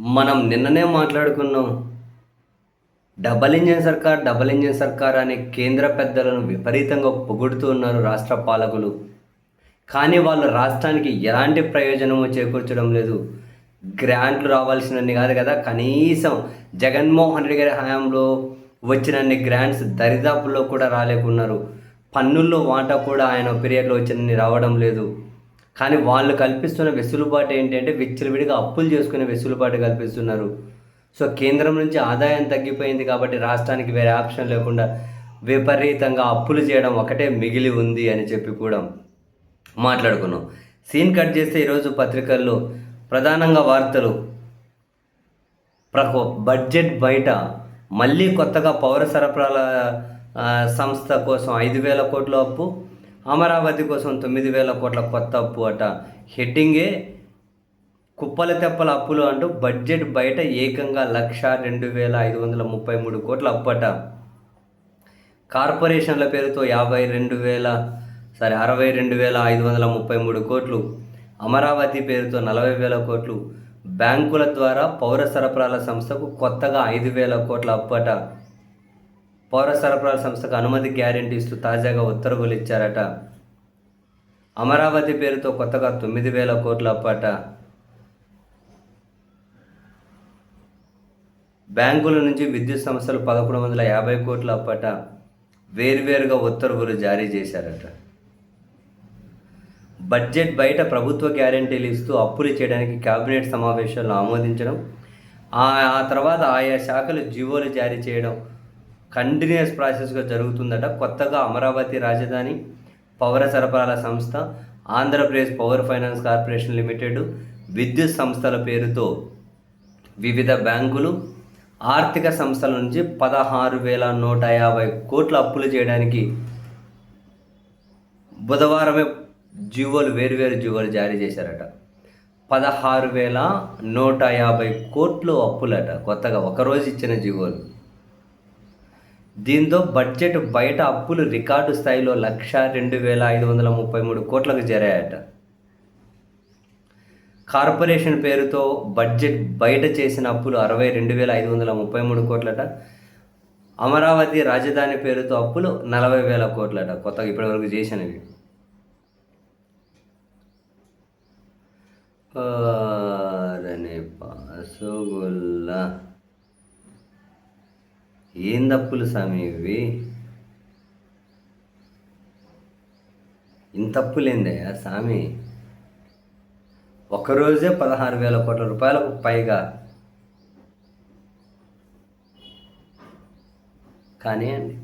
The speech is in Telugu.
మనం నిన్ననే మాట్లాడుకున్నాం. డబల్ ఇంజన్ సర్కార్ డబల్ ఇంజన్ సర్కార్ అనే కేంద్ర పెద్దలను విపరీతంగా పొగుడుతూ ఉన్నారు రాష్ట్ర పాలకులు. కానీ వాళ్ళు రాష్ట్రానికి ఎలాంటి ప్రయోజనము చేకూర్చడం లేదు. గ్రాంట్లు రావాల్సినన్ని కాదు కదా. కనీసం జగన్మోహన్ రెడ్డి గారి హయాంలో వచ్చినన్ని గ్రాంట్స్ దరిదాపుల్లో కూడా రాలేకున్నారు. పన్నుల్లో వాటా కూడా ఆయన పీరియడ్లో వచ్చినన్ని రావడం లేదు. కానీ వాళ్ళు కల్పిస్తున్న వెసులుబాటు ఏంటంటే విచ్చలవిడిగా అప్పులు చేసుకునే వెసులుబాటు కల్పిస్తున్నారు. సో కేంద్రం నుంచి ఆదాయం తగ్గిపోయింది కాబట్టి రాష్ట్రానికి వేరే ఆప్షన్ లేకుండా విపరీతంగా అప్పులు చేయడం ఒకటే మిగిలి ఉంది అని చెప్పి కూడా మాట్లాడుకున్నాం. సీన్ కట్ చేస్తే ఈరోజు పత్రికల్లో ప్రధానంగా వార్తలు. ప్రకో బడ్జెట్ బయట మళ్ళీ కొత్తగా పౌర సరఫరాల సంస్థ కోసం ఐదు వేల కోట్ల అప్పు అమరావతి కోసం తొమ్మిది వేల కోట్ల కొత్త అప్పు అట. హెడ్డింగే కుప్పల తెప్పల అప్పులు అంటూ బడ్జెట్ బయట ఏకంగా లక్ష రెండు వేల ఐదు వందల ముప్పై మూడు కోట్ల అప్పట కార్పొరేషన్ల పేరుతో యాభై రెండు వేల సారీ అరవై రెండు వేల ఐదు వందల ముప్పై మూడు కోట్లు. అమరావతి పేరుతో నలభై వేల కోట్లు. బ్యాంకుల ద్వారా పౌర సరఫరాల సంస్థకు కొత్తగా ఐదు వేల కోట్ల అప్పట పౌర సరఫరాల సంస్థకు అనుమతి గ్యారెంటీ ఇస్తూ తాజాగా ఉత్తర్వులు ఇచ్చారట. అమరావతి పేరుతో కొత్తగా తొమ్మిది వేల కోట్ల అప్పట. బ్యాంకుల నుంచి విద్యుత్ సంస్థలు పదకొండు వందల యాభై కోట్ల అప్పట. వేర్వేరుగా ఉత్తర్వులు జారీ చేశారట. బడ్జెట్ బయట ప్రభుత్వ గ్యారెంటీలు ఇస్తూ అప్పులు చేయడానికి కేబినెట్ సమావేశాలను ఆమోదించడం ఆ ఆ తర్వాత ఆయా శాఖలు జీవోలు జారీ చేయడం కంటిన్యూస్ ప్రాసెస్గా జరుగుతుందట. కొత్తగా అమరావతి రాజధాని పౌర సరఫరాల సంస్థ Andhra Pradesh power finance corporation limited విద్యుత్ సంస్థల పేరుతో వివిధ బ్యాంకులు ఆర్థిక సంస్థల నుంచి పదహారు వేల నూట యాభై కోట్ల అప్పులు చేయడానికి బుధవారమే జీవోలు వేరువేరు జీవోలు జారీ చేశారట. పదహారు వేల నూట యాభై కోట్లు అప్పులట కొత్తగా ఒకరోజు ఇచ్చిన జీవోలు దీంతో బడ్జెట్ బయట అప్పులు రికార్డు స్థాయిలో లక్ష రెండు వేల ఐదు వందల ముప్పై మూడు కోట్లకు చేరాయట. కార్పొరేషన్ పేరుతో బడ్జెట్ బయట చేసిన అప్పులు అరవై రెండు వేల ఐదు వందల ముప్పై మూడు కోట్లట. అమరావతి రాజధాని పేరుతో అప్పులు నలభై వేల కోట్లట. కొత్తగా ఇప్పటివరకు చేసినవి. ఓరని పాసుగుల్లా ఏం తప్పులు స్వామి ఇవి? ఇంత తప్పులేందయ్యా స్వామి? ఒకరోజే పదహారు వేల కోట్ల రూపాయలకు పైగా. కానీ అండి